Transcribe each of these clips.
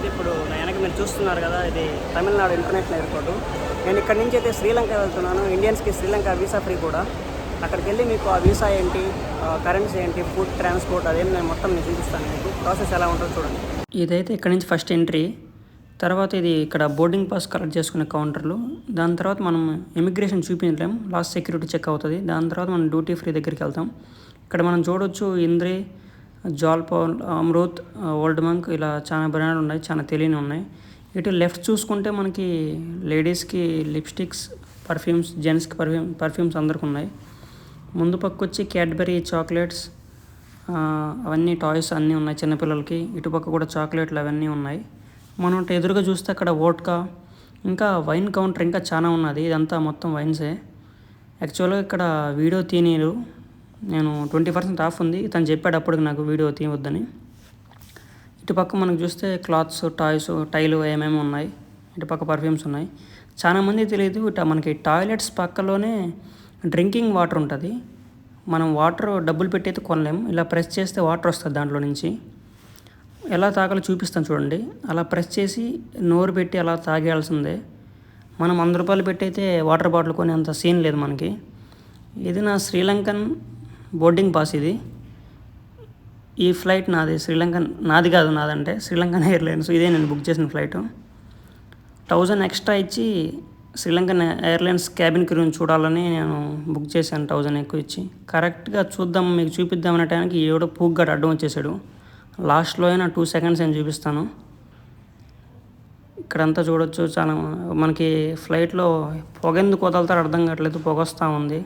అయితే ఇప్పుడు నా వెనక మీరు చూస్తున్నారు కదా ఇది తమిళనాడు ఇంటర్నేషనల్ ఎయిర్పోర్టు. నేను ఇక్కడ నుంచి అయితే శ్రీలంక వెళ్తున్నాను. ఇండియన్స్కి శ్రీలంక వీసా ఫ్రీ కూడా. అక్కడికి వెళ్ళి మీకు ఆ వీసా ఏంటి కరెన్సీ ఏంటి ఫుడ్ ట్రాన్స్పోర్ట్ అదేం నేను మొత్తం నేను చూపిస్తాను మీకు. ప్రాసెస్ ఎలా ఉంటుందో చూడండి. ఇదైతే ఇక్కడ నుంచి ఫస్ట్ ఎంట్రీ. తర్వాత ఇది ఇక్కడ బోర్డింగ్ పాస్ కలెక్ట్ చేసుకునే కౌంటర్లు. దాని తర్వాత మనం ఇమిగ్రేషన్ చూపించలేం. లాస్ట్ సెక్యూరిటీ చెక్ అవుతుంది. దాని తర్వాత మనం డ్యూటీ ఫ్రీ దగ్గరికి వెళ్తాం. ఇక్కడ మనం చూడొచ్చు ఇంద్రి జాల్ జాల్పాల్ అమృత్ ఓల్డ్ మంక్ ఇలా చాలా బ్రాండ్లు ఉన్నాయి చాలా తెలియని ఉన్నాయి. ఇటు లెఫ్ట్ చూసుకుంటే మనకి లేడీస్కి లిప్స్టిక్స్ పర్ఫ్యూమ్స్ జెంట్స్కి పర్ఫ్యూమ్ పర్ఫ్యూమ్స్ అందరికి ఉన్నాయి. ముందు పక్క వచ్చి క్యాడ్బరీ చాక్లెట్స్ అవన్నీ టాయ్స్ అన్నీ ఉన్నాయి చిన్నపిల్లలకి. ఇటుపక్క కూడా చాక్లెట్లు అవన్నీ ఉన్నాయి. మనం ఎదురుగా చూస్తే అక్కడ ఓట్కా ఇంకా వైన్ కౌంటర్ ఇంకా చాలా ఉన్నది. ఇదంతా మొత్తం వైన్సే. యాక్చువల్గా ఇక్కడ వీడియో తీనీరు నేను ట్వంటీ పర్సెంట్ ఆఫ్ ఉంది. తను చెప్పాడు అప్పటికి నాకు వీడియో తీయవద్దని ఇటుపక్క మనకు చూస్తే క్లాత్స్ టాయ్స్ టైలు ఏమేమి ఉన్నాయి. ఇటుపక్క పర్ఫ్యూమ్స్ ఉన్నాయి. చాలామంది తెలియదు ఇట మనకి టాయిలెట్స్ పక్కలోనే డ్రింకింగ్ వాటర్ ఉంటుంది. మనం వాటర్ డబ్బులు పెట్టి అయితే కొనలేము. ఇలా ప్రెస్ చేస్తే వాటర్ వస్తుంది దాంట్లో నుంచి. ఎలా తాగాలో చూపిస్తాను చూడండి. అలా ప్రెస్ చేసి నోరు పెట్టి అలా తాగేయాల్సిందే. మనం వంద రూపాయలు పెట్టి అయితే వాటర్ బాటిల్ కొనేంత సీన్ లేదు మనకి. ఇది నా శ్రీలంకన్ బోర్డింగ్ పాస్ ఇది. ఈ ఫ్లైట్ నాది శ్రీలంకన్ నాది కాదు నాదంటే శ్రీలంకన్ ఎయిర్లైన్స్. ఇదే నేను బుక్ చేసిన ఫ్లైట్. థౌజండ్ ఎక్స్ట్రా ఇచ్చి శ్రీలంకన్ ఎయిర్లైన్స్ క్యాబిన్ క్రూని చూడాలని నేను బుక్ చేశాను థౌజండ్ ఎక్కువ ఇచ్చి. కరెక్ట్గా చూద్దాం మీకు చూపిద్దాం అనే టైంకి ఏడో పూగ్గాడు అడ్డం వచ్చేసాడు. లాస్ట్లో అయినా టూ సెకండ్స్ నేను చూపిస్తాను. ఇక్కడంతా చూడొచ్చు చాలా మనకి ఫ్లైట్లో పొగ ఎందుకు వదలుతారో అర్థం కావట్లేదు పొగ వస్తూ ఉంది.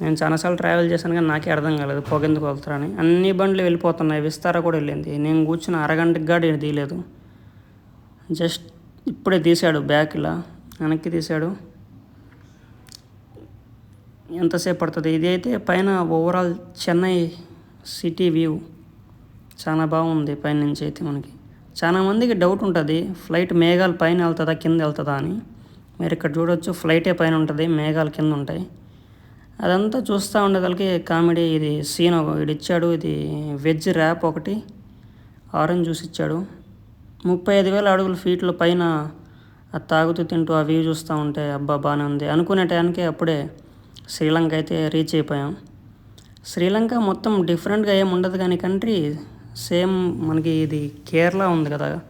నేను చాలాసార్లు ట్రావెల్ చేశాను కానీ నాకే అర్థం కాలేదు పొగ ఎందుకు వదులుతారని అన్ని బండ్లు వెళ్ళిపోతున్నాయి విస్తారా కూడా వెళ్ళింది. నేను కూర్చున్న అరగంటకి గాడి తీయలేదు. జస్ట్ ఇప్పుడే తీశాడు బ్యాక్ ఇలా వెనక్కి తీశాడు. ఎంతసేపు పడుతుంది? ఇది అయితే పైన ఓవరాల్ చెన్నై సిటీ వ్యూ. చాలా బాగుంది పైన నుంచి అయితే మనకి. చాలా మందికి డౌట్ ఉంటుంది ఫ్లైట్ మేఘాలు పైన వెళ్తుందా కింద వెళ్తుందా అని. మీరు ఇక్కడ చూడొచ్చు ఫ్లైటే పైన ఉంటుంది మేఘాలు కింద ఉంటాయి. అదంతా చూస్తూ ఉండేదానికి కామెడీ ఇది సీన్ ఒక ఇది ఇచ్చాడు ఇది వెజ్ ర్యాప్ ఒకటి ఆరెంజ్ జ్యూస్ ఇచ్చాడు. ముప్పై ఐదు వేల అడుగుల ఫీట్ల పైన అది తాగుతూ తింటూ ఆ వ్యూ చూస్తూ ఉంటే అబ్బా బాగానే ఉంది. అనుకునే టైంకే అప్పుడే శ్రీలంక అయితే రీచ్ అయిపోయాం. శ్రీలంక మొత్తం డిఫరెంట్గా ఏం ఉండదు కానీ కంట్రీ సేమ్ మనకి ఇది కేరళ ఉంది కదా.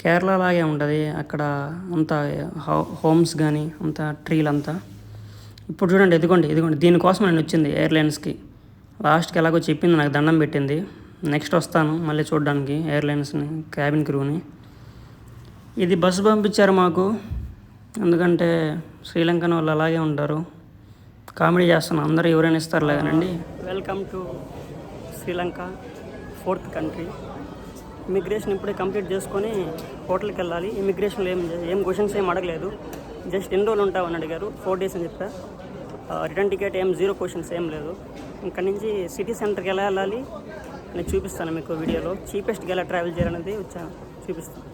కేరళ లాగే ఉంటుంది. అక్కడ అంతా హో- హోమ్స్ కానీ అంతా ట్రీలంతా. ఇప్పుడు చూడండి ఇదిగోండి ఇదిగోండి. దీనికోసం నేను వచ్చింది ఎయిర్లైన్స్కి. లాస్ట్కి ఎలాగో చెప్పింది నాకు దండం పెట్టింది. నెక్స్ట్ వస్తాను మళ్ళీ చూడడానికి ఎయిర్లైన్స్ని క్యాబిన్ క్రూని. ఇది బస్సు పంపించారు మాకు. ఎందుకంటే శ్రీలంకన్ వాళ్ళు అలాగే ఉంటారు. కామెడీ చేస్తున్నాను అందరూ ఎవరైనా ఇస్తారు లేదనండి welcome to Sri Lanka fourth country. Immigration ఇప్పుడే కంప్లీట్ చేసుకొని హోటల్కి వెళ్ళాలి. ఇమిగ్రేషన్లో ఏం ఏం క్వశ్చన్స్ ఏం అడగలేదు. జస్ట్ ఎన్ని రోజులు ఉంటావు అని అడిగారు. ఫోర్ డేస్ అని చెప్పా. రిటర్న్ టికెట్ ఏం జీరో క్వశ్చన్స్ ఏం లేదు. ఇక్కడ నుంచి సిటీ సెంటర్కి ఎలా వెళ్ళాలి నేను చూపిస్తాను మీకు వీడియోలో చీపెస్ట్గా ఎలా ట్రావెల్ చేయాలనేది వచ్చాను చూపిస్తాను.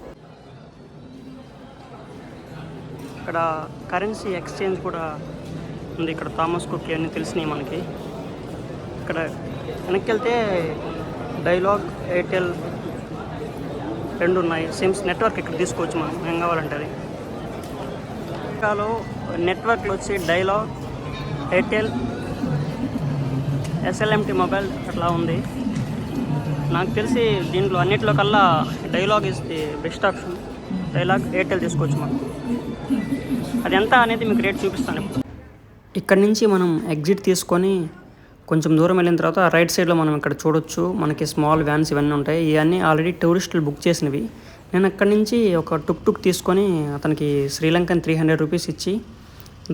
ఇక్కడ కరెన్సీ ఎక్స్చేంజ్ కూడా ఉంది. ఇక్కడ థామస్ కుక్ అన్నీ తెలిసినాయి మనకి. ఇక్కడ వెనక్కి వెళ్తే డైలాగ్ ఎయిర్టెల్ రెండు ఉన్నాయి. సిమ్స్ నెట్వర్క్ ఇక్కడ తీసుకోవచ్చు మనం. ఏం కావాలంటే అది. అమెరికాలో నెట్వర్క్లు వచ్చి డైలాగ్ ఎయిర్టెల్ ఎస్ఎల్ఎంటి మొబైల్ అట్లా ఉంది. నాకు తెలిసి దీంట్లో అన్నిట్లో కల్లా Dialog is the best option Dialog Airtel తీసుకోవచ్చు మనం. అది ఎంత అనేది మీకు రేట్ చూపిస్తాను ఇప్పుడు. ఇక్కడ నుంచి మనం ఎగ్జిట్ తీసుకొని కొంచెం దూరం వెళ్ళిన తర్వాత రైట్ సైడ్లో మనం ఇక్కడ చూడొచ్చు. మనకి స్మాల్ వ్యాన్స్ ఇవన్నీ ఉంటాయి. ఇవన్నీ ఆల్రెడీ టూరిస్టులు బుక్ చేసినవి. నేను అక్కడి నుంచి ఒక టుక్ టుక్ తీసుకొని అతనికి శ్రీలంకన్ త్రీ హండ్రెడ్ రూపీస్ ఇచ్చి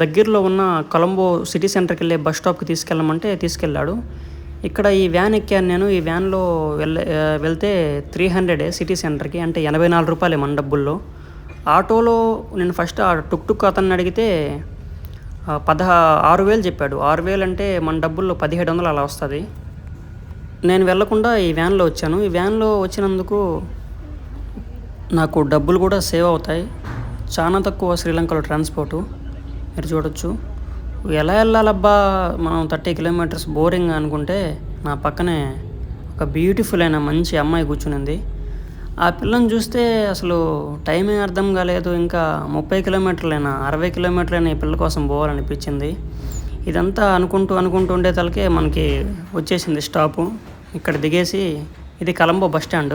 దగ్గరలో ఉన్న కొలంబో సిటీ సెంటర్కి వెళ్ళే బస్ స్టాప్కి తీసుకెళ్ళమంటే తీసుకెళ్ళాడు. ఇక్కడ ఈ వ్యాన్ ఎక్కాను నేను. ఈ వ్యాన్లో వెళ్ళ వెళ్తే త్రీ హండ్రెడే సిటీ సెంటర్కి అంటే ఎనభై నాలుగు రూపాయలే మన డబ్బుల్లో. ఆటోలో నేను ఫస్ట్ ఆ టుక్ టుక్ అతన్ని అడిగితే పదహా ఆరు వేలు చెప్పాడు. ఆరు వేలు అంటే మన డబ్బుల్లో పదిహేడు వందలు అలా వస్తుంది. నేను వెళ్ళకుండా ఈ వ్యాన్లో వచ్చాను. ఈ వ్యాన్లో వచ్చినందుకు నాకు డబ్బులు కూడా సేవ్ అవుతాయి. చాలా తక్కువ శ్రీలంకలో ట్రాన్స్పోర్టు. మీరు చూడొచ్చు. ఎలా వెళ్ళాలబ్బా? మనం థర్టీ కిలోమీటర్స్ బోరింగ్ అనుకుంటే నా పక్కనే ఒక బ్యూటిఫుల్ అయిన మంచి అమ్మాయి కూర్చునింది. ఆ పిల్లని చూస్తే అసలు టైమే అర్థం కాలేదు. ఇంకా ముప్పై కిలోమీటర్లైనా అరవై కిలోమీటర్లైనా ఈ పిల్ల కోసం పోవాలనిపించింది. ఇదంతా అనుకుంటూ అనుకుంటూ ఉండే తలకే మనకి వచ్చేసింది స్టాపు. ఇక్కడ దిగేసి ఇది కలంబో బస్ స్టాండ్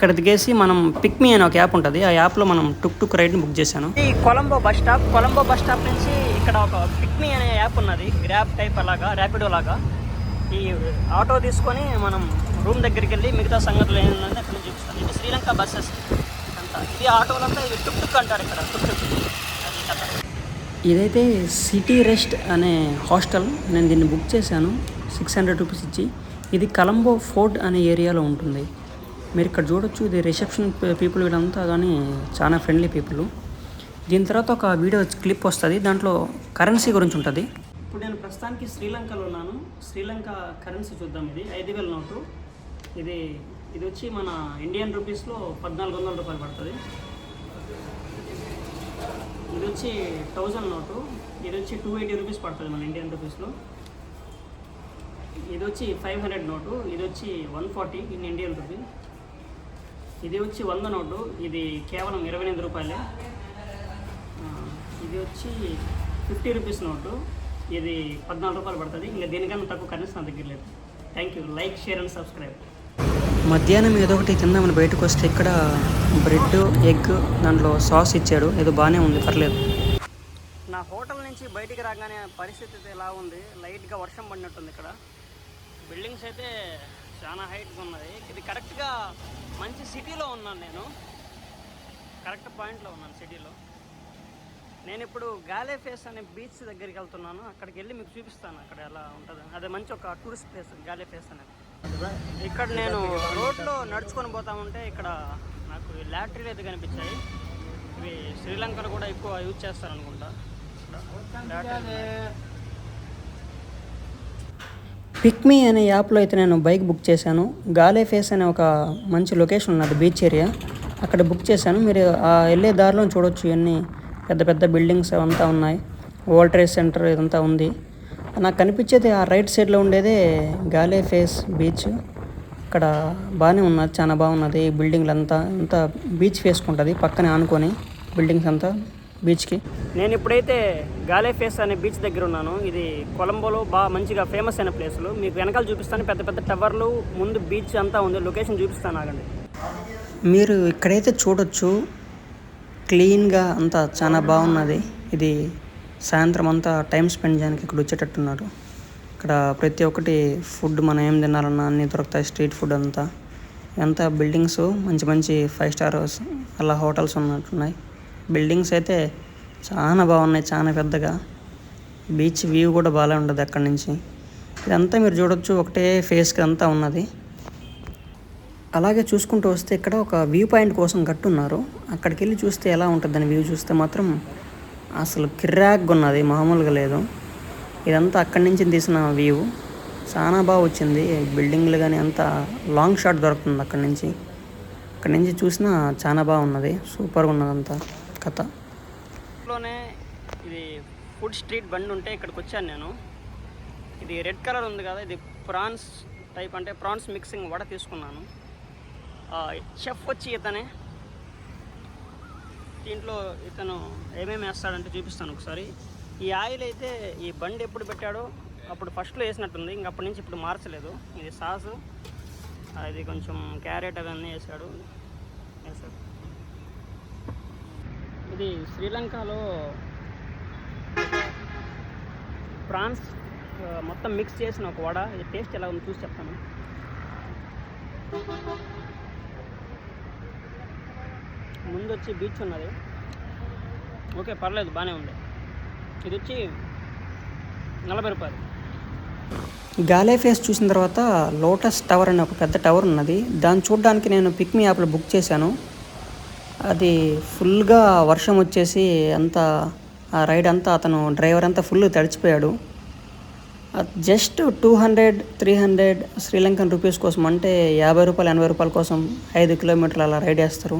ఇక్కడ దిగేసి మనం పిక్మీ అనే ఒక యాప్ ఉంటుంది. ఆ యాప్లో మనం టుక్ టుక్ రైడ్ని బుక్ చేశాను. ఈ Colombo bus stop Colombo bus stop నుంచి ఇక్కడ ఒక పిక్మీ అనే యాప్ ఉన్నది. గ్రాబ్ టైప్ అలాగా ర్యాపిడో లాగా. ఈ ఆటో తీసుకొని మనం రూమ్ దగ్గరికి వెళ్ళి మిగతా సంగతులు ఏంటంటే అక్కడ నుంచి చూపిస్తాను. ఇది శ్రీలంక బస్సెస్ అంతా. ఇది ఆటోలంతా ఇవి టుక్ టుక్ అంటారు ఇక్కడ. టుక్ టుక్. ఇదైతే సిటీ రెస్ట్ అనే హాస్టల్. నేను దీన్ని బుక్ చేశాను. సిక్స్ హండ్రెడ్ రూపీస్ ఇచ్చి. ఇది కలంబో ఫోర్ట్ అనే ఏరియాలో ఉంటుంది. మీరు ఇక్కడ చూడొచ్చు. ఇది రిసెప్షన్ పీపుల్ వీళ్ళంతా కానీ చాలా ఫ్రెండ్లీ పీపుల్. దీని తర్వాత ఒక వీడియో క్లిప్ వస్తుంది. దాంట్లో కరెన్సీ గురించి ఉంటుంది. ఇప్పుడు నేను ప్రస్తుతానికి శ్రీలంకలో ఉన్నాను. శ్రీలంక కరెన్సీ చూద్దాం ఇది. ఐదు వేల నోటు. ఇది ఇది వచ్చి మన ఇండియన్ రూపీస్లో పద్నాలుగు వందల రూపాయలు పడుతుంది. ఇది వచ్చి థౌజండ్ నోటు. ఇది వచ్చి టూ ఎయిటీ రూపీస్ పడుతుంది మన ఇండియన్ రూపీస్లో ఇది వచ్చి ఫైవ్ హండ్రెడ్ నోటు. ఇది వచ్చి one forty in Indian rupee. ఇది వచ్చి వంద నోటు. ఇది కేవలం ఇరవై ఎనిమిది రూపాయలే. ఇది వచ్చి ఫిఫ్టీ రూపీస్ నోటు. ఇది పద్నాలుగు రూపాయలు పడుతుంది. ఇంకా దీనికన్నా తక్కువ కరెన్సీ నా దగ్గర లేదు. Thank you like share and subscribe మధ్యాహ్నం ఏదో ఒకటి తిందామని బయటకు వస్తే ఇక్కడ బ్రెడ్ ఎగ్ దాంట్లో సాస్ ఇచ్చాడు. ఏదో బాగానే ఉంది. పర్లేదు. నా హోటల్ నుంచి బయటికి రాగానే పరిస్థితి అయితే ఎలా ఉంది? లైట్గా వర్షం పడినట్టుంది ఇక్కడ. బిల్డింగ్స్ అయితే చాలా హైట్గా ఉన్నది ఇది కరెక్ట్గా మంచి సిటీలో ఉన్నాను నేను. కరెక్ట్ పాయింట్లో ఉన్నాను సిటీలో నేను ఇప్పుడు గాలే ఫేస్ అనే బీచ్ దగ్గరికి వెళ్తున్నాను. అక్కడికి వెళ్ళి మీకు చూపిస్తాను అక్కడ ఎలా ఉంటుంది. అదే మంచి ఒక టూరిస్ట్ ప్లేస్ గాలే ఫేస్ అనేది. ఇక్కడ నేను రోడ్లో నడుచుకొని పోతా ఉంటే ఇక్కడ నాకు ఈ లాటరీలు అయితే కనిపించాయి. ఇవి శ్రీలంకలో కూడా ఎక్కువ యూజ్ చేస్తారు అనుకుంటా పిక్మీ అనే యాప్లో అయితే నేను బైక్ బుక్ చేశాను. గాలే ఫేస్ అనే ఒక మంచి లొకేషన్ ఉన్నది బీచ్ ఏరియా. అక్కడ బుక్ చేశాను. మీరు ఆ వెళ్ళే దారిలో చూడొచ్చు ఇవన్నీ పెద్ద పెద్ద బిల్డింగ్స్ అవంతా ఉన్నాయి. వరల్డ్ ట్రేడ్ సెంటర్ ఇదంతా ఉంది. నాకు కనిపించేది ఆ రైట్ సైడ్లో ఉండేదే గాలే ఫేస్ బీచ్. ఇక్కడ బాగానే ఉన్నది చాలా బాగున్నది. బిల్డింగ్లు అంతా అంతా బీచ్ ఫేస్ ఉంటుంది పక్కనే ఆనుకొని బిల్డింగ్స్ అంతా. బీచ్కి? నేను ఇప్పుడైతే గాలే ఫేస్ అనే బీచ్ దగ్గర ఉన్నాను. ఇది కొలంబోలో బాగా మంచిగా ఫేమస్ అయిన ప్లేస్లు. మీకు వెనకాల చూపిస్తాను. పెద్ద పెద్ద టవర్లు ముందు బీచ్ అంతా ఉంది. లొకేషన్ చూపిస్తాను ఆగండి. మీరు ఇక్కడైతే చూడొచ్చు. క్లీన్గా అంతా చాలా బాగున్నది. ఇది సాయంత్రం అంతా టైం స్పెండ్ చేయడానికి ఇక్కడ వచ్చేటట్టున్నారు. ఇక్కడ ప్రతి ఒక్కటి ఫుడ్ మనం ఏం తినాలన్నా అన్నీ దొరుకుతాయి. స్ట్రీట్ ఫుడ్ అంతా. ఎంత బిల్డింగ్స్ మంచి మంచి ఫైవ్ స్టార్ అలా హోటల్స్ ఉన్నట్టున్నాయి. బిల్డింగ్స్ అయితే చాలా బాగున్నాయి చాలా పెద్దగా. బీచ్ వ్యూ కూడా బాగా ఉండదు అక్కడి నుంచి. ఇదంతా మీరు చూడొచ్చు ఒకటే ఫేస్కి అంతా ఉన్నది. అలాగే చూసుకుంటూ వస్తే ఇక్కడ ఒక వ్యూ పాయింట్ కోసం కట్టున్నారు. అక్కడికి వెళ్ళి చూస్తే ఎలా ఉంటుందని వ్యూ చూస్తే మాత్రం అసలు కిర్రాక్గా ఉన్నది మామూలుగా లేదు. ఇదంతా అక్కడి నుంచి తీసిన వ్యూ. చాలా బాగా వచ్చింది. బిల్డింగ్లు కానీ అంతా లాంగ్ షాట్ దొరుకుతుంది అక్కడి నుంచి. అక్కడి నుంచి చూసినా చాలా బాగున్నది. సూపర్గా ఉన్నదంతా. కథ. లోనే ఇది ఫుడ్ స్ట్రీట్ బండి ఉంటే ఇక్కడికి వచ్చాను నేను. ఇది రెడ్ కలర్ ఉంది కదా ఇది ప్రాన్స్ టైప్ అంటే ప్రాన్స్ మిక్సింగ్ వడ తీసుకున్నాను. చెఫ్ వచ్చి ఇతనే. దీంట్లో ఇతను ఏమేమి వేస్తాడంటే చూపిస్తాను ఒకసారి. ఈ ఆయిల్ అయితే ఈ బండి ఎప్పుడు పెట్టాడో అప్పుడు ఫస్ట్లో వేసినట్టుంది ఇంక అప్పటి నుంచి ఇప్పుడు మార్చలేదు. ఇది సాసు ఇది కొంచెం క్యారెట్ అవన్నీ వేసాడు. ఇది శ్రీలంకలో ప్రాన్స్ మొత్తం మిక్స్ చేసిన ఒక వడ. ఇది టేస్ట్ ఎలా ఉంది చూసి చెప్తాను. ముందు వచ్చి బీచ్ ఉన్నది. ఓకే పర్లేదు బాగానే ఉంది. ఇది వచ్చి నలభై రూపాయలు. గాలే ఫేస్ చూసిన తర్వాత లోటస్ టవర్ అనే ఒక పెద్ద టవర్ ఉన్నది. దాన్ని చూడడానికి నేను పిక్మీ యాప్లో బుక్ చేశాను. అది ఫుల్గా వర్షం వచ్చేసి అంతా ఆ రైడ్ అంతా అతను డ్రైవర్ అంతా full తడిచిపోయాడు. Just two hundred three hundred Sri Lankan rupees కోసం అంటే యాభై రూపాయలు ఎనభై రూపాయల కోసం ఐదు కిలోమీటర్లు అలా రైడ్ వేస్తారు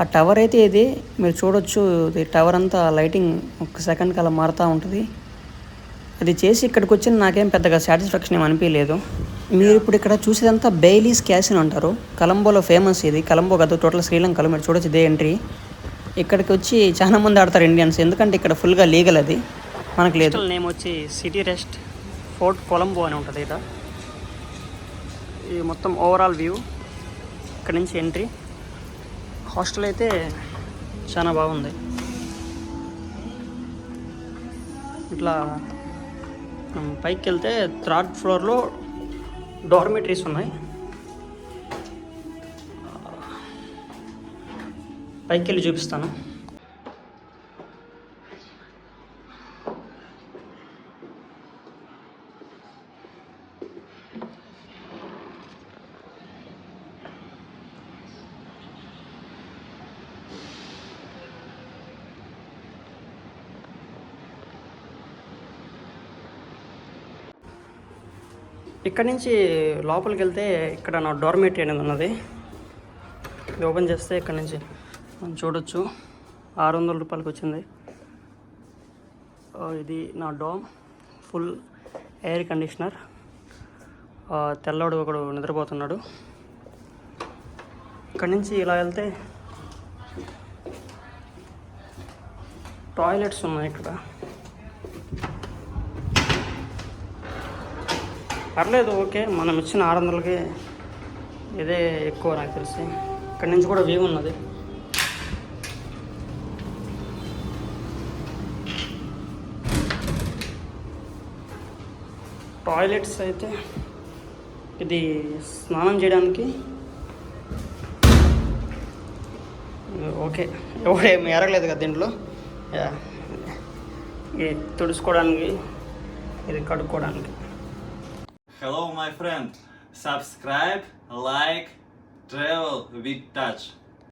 ఆ టవర్ అయితే ఇది మీరు చూడొచ్చు ఇది టవర్ అంతా లైటింగ్ ఒక సెకండ్కి అలా మారుతూ ఉంటుంది. అది చేసి ఇక్కడికి వచ్చిన నాకేం పెద్దగా సాటిస్ఫాక్షన్ ఏం అనిపించలేదు మీరు ఇప్పుడు ఇక్కడ చూసేదంతా బెయిలీస్ క్యాసిన్ అంటారు. కలంబోలో ఫేమస్ ఇది. కలంబో కాదు టోటల్ శ్రీలంకలో మీరు చూడొచ్చు ఇదే ఎంట్రీ ఇక్కడికి వచ్చి చాలా మంది ఆడతారు ఇండియన్స్ ఎందుకంటే ఇక్కడ ఫుల్గా లీగల్ అది. మనకు లేదు. నేమ్ వచ్చి సిటీ రెస్ట్ ఫోర్ట్ కొలంబో అని ఉంటుంది ఇక్కడ. ఇది మొత్తం ఓవరాల్ వ్యూ ఇక్కడ నుంచి ఎంట్రీ హాస్టల్ అయితే చాలా బాగుంది. ఇట్లా పైకి వెళ్తే థర్డ్ ఫ్లోర్లో డార్మెటరీస్ ఉన్నాయి. పైకి వెళ్ళి చూపిస్తాను. ఇక్కడ నుంచి లోపలికి వెళ్తే ఇక్కడ నా డోర్మేటరీ అనేది ఉన్నది. ఇది ఓపెన్ చేస్తే ఇక్కడ నుంచి మనం చూడొచ్చు. ఆరు వందల రూపాయలకి వచ్చింది. ఇది నా డోమ్ ఫుల్ ఎయిర్ కండిషనర్ ఆ, తెల్లవాడు ఒకడు నిద్రపోతున్నాడు. ఇక్కడ నుంచి ఇలా వెళ్తే టాయిలెట్స్ ఉన్నాయి ఇక్కడ. పర్లేదు ఓకే. మనం ఇచ్చిన ఆరు వందలకి ఇదే ఎక్కువ నాకు తెలిసి. ఇక్కడ నుంచి కూడా వ్యూ ఉన్నది. టాయిలెట్స్ అయితే ఇది స్నానం చేయడానికి ఓకే. ఎవడేమి ఎరగలేదు కదా దీంట్లో? యా. ఇది తుడుచుకోవడానికి ఇది కడుక్కోవడానికి. Hello, my friend. Subscribe, like, travel with touch.